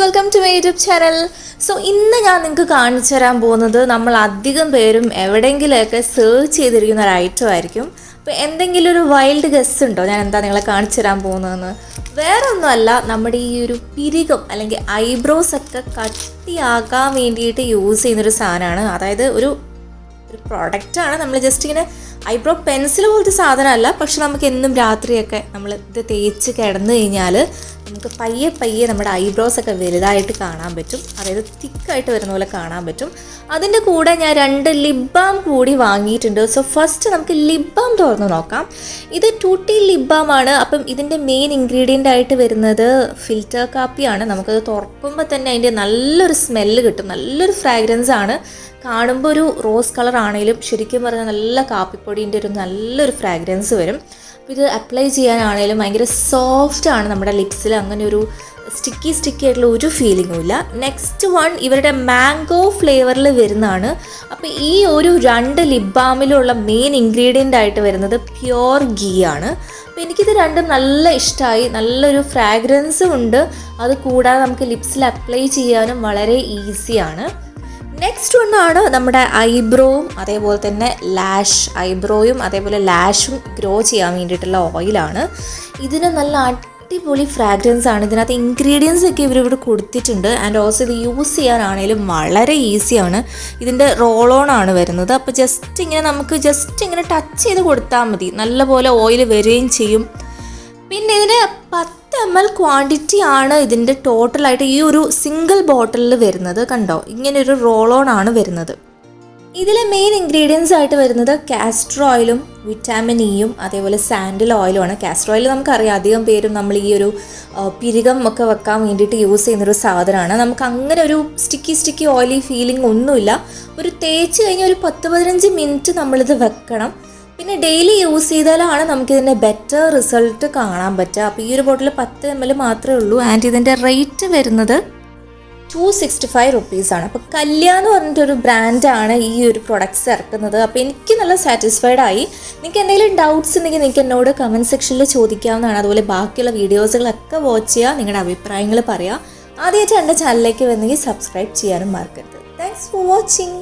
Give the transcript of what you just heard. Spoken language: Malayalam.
Welcome to my YouTube channel so ഇന്ന് ഞാൻ നിങ്ങൾക്ക് കാണിച്ചു തരാൻ പോകുന്നത് നമ്മൾ അധികം പേരും എവിടെയെങ്കിലുമൊക്കെ സെർച്ച് ചെയ്തിരിക്കുന്ന ഒരു ഐറ്റം ആയിരിക്കും. അപ്പോൾ എന്തെങ്കിലും ഒരു വൈൽഡ് ഗസ് ഉണ്ടോ? ഞാൻ എന്താ നിങ്ങളെ കാണിച്ചു തരാൻ പോകുന്നതെന്ന്? വേറെ ഒന്നുമല്ല നമ്മുടെ ഈ ഒരു പിരികം അല്ലെങ്കിൽ ഐബ്രോസ് ഒക്കെ കട്ടിയാക്കാൻ വേണ്ടിയിട്ട് യൂസ് ചെയ്യുന്നൊരു സാധനമാണ്. അതായത് ഒരു ഒരു പ്രോഡക്റ്റാണ് നമ്മൾ ജസ്റ്റ് ഇങ്ങനെ ഐബ്രോ പെൻസിൽ പോലത്തെ സാധനമല്ല. പക്ഷെ നമുക്ക് എന്നും രാത്രിയൊക്കെ നമ്മൾ ഇത് തേച്ച് കിടന്നു കഴിഞ്ഞാൽ നമുക്ക് പയ്യെ പയ്യെ നമ്മുടെ ഐബ്രോസ് ഒക്കെ വലുതായിട്ട് കാണാൻ പറ്റും. അതായത് തിക്കായിട്ട് വരുന്ന പോലെ കാണാൻ പറ്റും. അതിന്റെ കൂടെ ഞാൻ രണ്ട് ലിപ് ബാം കൂടി വാങ്ങിയിട്ടുണ്ട്. സോ ഫസ്റ്റ് നമുക്ക് ലിപ് ബാം തുറന്ന് നോക്കാം. ഇത് ടൂട്ടി ലിപ് ബാം ആണ്. അപ്പം ഇതിന്റെ മെയിൻ ഇൻഗ്രീഡിയന്റ് ആയിട്ട് വരുന്നത് ഫിൽറ്റർ കാപ്പിയാണ് നമുക്കത് തുറക്കുമ്പോൾ തന്നെ അതിന്റെ നല്ലൊരു സ്മെല്ല് കിട്ടും. നല്ലൊരു ഫ്രാഗ്രൻസ് ആണ്. കാണുമ്പോൾ ഒരു റോസ് കളർ ആണെങ്കിലും ശരിക്കും പറഞ്ഞാൽ നല്ല കാപ്പിപ്പൊടിന്റെ ഒരു നല്ലൊരു ഫ്രാഗ്രൻസ് വരും. അപ്പോൾ ഇത് അപ്ലൈ ചെയ്യാനാണെങ്കിലും ഭയങ്കര സോഫ്റ്റ് ആണ് നമ്മുടെ ലിപ്സിൽ അങ്ങനെ ഒരു സ്റ്റിക്കി സ്റ്റിക്കി ആയിട്ടുള്ള ഒരു ഫീലിങ്ങും ഇല്ല. നെക്സ്റ്റ് വൺ ഇവരുടെ മാംഗോ ഫ്ലേവറിൽ വരുന്നതാണ്. അപ്പോൾ ഈ ഒരു രണ്ട് ലിപ് ബാമിലുള്ള മെയിൻ ഇൻഗ്രീഡിയന്റ് ആയിട്ട് വരുന്നത് പ്യോർ ഗീ ആണ്. അപ്പോൾ എനിക്കിത് രണ്ടും നല്ല ഇഷ്ടമായി നല്ലൊരു ഫ്രാഗ്രൻസും ഉണ്ട്. അത് കൂടാതെ നമുക്ക് ലിപ്സിൽ അപ്ലൈ ചെയ്യാനും വളരെ ഈസിയാണ് നെക്സ്റ്റ് വണ്ണാണ് നമ്മുടെ ഐബ്രോവും അതേപോലെ തന്നെ ലാഷ് ഐബ്രോയും അതേപോലെ ലാഷും ഗ്രോ ചെയ്യാൻ വേണ്ടിയിട്ടുള്ള ഓയിലാണ് ഇതിന് നല്ല അടിപൊളി ഫ്രാഗ്രൻസ് ആണ്. ഇതിനകത്ത് ഇൻഗ്രീഡിയൻസ് ഒക്കെ ഇവരിവിടെ കൊടുത്തിട്ടുണ്ട്. ആൻഡ് ഓൾസോ ഇത് യൂസ് ചെയ്യാനാണെങ്കിലും വളരെ ഈസിയാണ് ഇതിന്റെ റോൾ ഓൺ ആണ് വരുന്നത്. അപ്പോൾ ജസ്റ്റ് ഇങ്ങനെ നമുക്ക് ജസ്റ്റ് ഇങ്ങനെ ടച്ച് ചെയ്ത് കൊടുത്താൽ മതി. നല്ലപോലെ ഓയിൽ വരികയും ചെയ്യും. പിന്നെ ഇതിന് പത്ത് എം എൽ ക്വാണ്ടിറ്റി ആണ് ഇതിന്റെ ടോട്ടലായിട്ട് ഈ ഒരു സിംഗിൾ ബോട്ടിലിൽ വരുന്നത്. കണ്ടോ? ഇങ്ങനെ ഒരു റോൾ ഓൺ ആണ് വരുന്നത്. ഇതിലെ മെയിൻ ഇൻഗ്രീഡിയൻസ് ആയിട്ട് വരുന്നത് കാസ്റ്റർ ഓയിലും വിറ്റാമിൻ ഇയും അതേപോലെ സാൻഡിൽ ഓയിലുമാണ് കാസ്റ്റർ ഓയിൽ നമുക്കറിയാം അധികം പേരും നമ്മൾ ഈ ഒരു പിരികം ഒക്കെ വെക്കാൻ വേണ്ടിയിട്ട് യൂസ് ചെയ്യുന്നൊരു സാധനമാണ്. നമുക്ക് അങ്ങനെ ഒരു സ്റ്റിക്കി സ്റ്റിക്കി ഓയിലി ഫീലിംഗ് ഒന്നുമില്ല. ഒരു തേച്ച് കഴിഞ്ഞാൽ ഒരു പത്ത് പതിനഞ്ച് മിനിറ്റ് നമ്മളിത് വെക്കണം. പിന്നെ ഡെയിലി യൂസ് ചെയ്താലാണ് നമുക്കിതിന്റെ ബെറ്റർ റിസൾട്ട് കാണാൻ പറ്റുക. അപ്പോൾ ഈ ഒരു ബോട്ടിൽ പത്ത് എം എൽ മാത്രമേ ഉള്ളൂ. ആൻഡ് ഇതിന്റെ റേറ്റ് വരുന്നത് ടു സിക്സ്റ്റി ഫൈവ് റുപ്പീസാണ് അപ്പോൾ കല്യാൺ എന്ന് പറഞ്ഞിട്ടൊരു ബ്രാൻഡാണ് ഈ ഒരു പ്രൊഡക്ട്സ് ഇറക്കുന്നത്. അപ്പോൾ എനിക്ക് നല്ല സാറ്റിസ്ഫൈഡ് ആയി. നിങ്ങൾക്ക് എന്തെങ്കിലും ഡൗട്ട്സ് ഉണ്ടെങ്കിൽ നിങ്ങൾക്ക് എന്നോട് കമന്റ് സെക്ഷനിൽ ചോദിക്കാവുന്നതാണ്. അതുപോലെ ബാക്കിയുള്ള വീഡിയോസുകളൊക്കെ വാച്ച് ചെയ്യുക നിങ്ങളുടെ അഭിപ്രായങ്ങൾ പറയുക. ആദ്യമായിട്ട് എന്റെ ചാനലിലേക്ക് വന്നെങ്കിൽ സബ്സ്ക്രൈബ് ചെയ്യാനും മറക്കരുത്. Thanks for watching